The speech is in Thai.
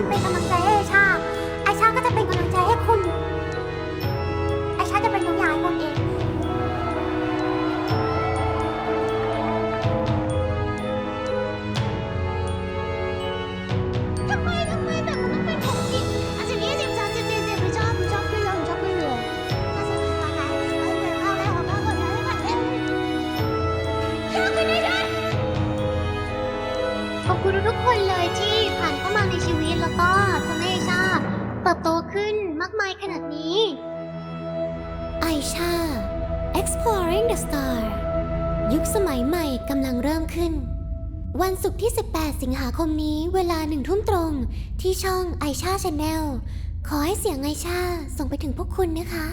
คุณเป็นกำลังใจให้ไอชา ไอชาก็จะเป็นกำลังใจให้คุณ ไอชาจะเป็นทุกอย่างให้คุณเอง ทำไมทำไมแบบมันต้องเป็นของกินอะสิบยี่สิบสามสิบสี่สิบไม่ชอบไม่ชอบขึ้นเลยไม่ชอบขึ้นเลยถ้าสิบสี่วันไหนเอ้ยเดี๋ยวเข้าแล้วเข้ากดแล้วได้ไหมเร็วชอบขึ้นได้ด้วยขอบคุณทุกคนเลย มากมายขนาดนี้ ไอชา exploring the star ยุคสมัยใหม่กำลังเริ่มขึ้น วันศุกร์ที่ 18 สิงหาคมนี้เวลาหนึ่งทุ่มตรง ที่ช่องไอชาชาแนลขอให้เสียงไอชาส่งไปถึงพวกคุณนะคะ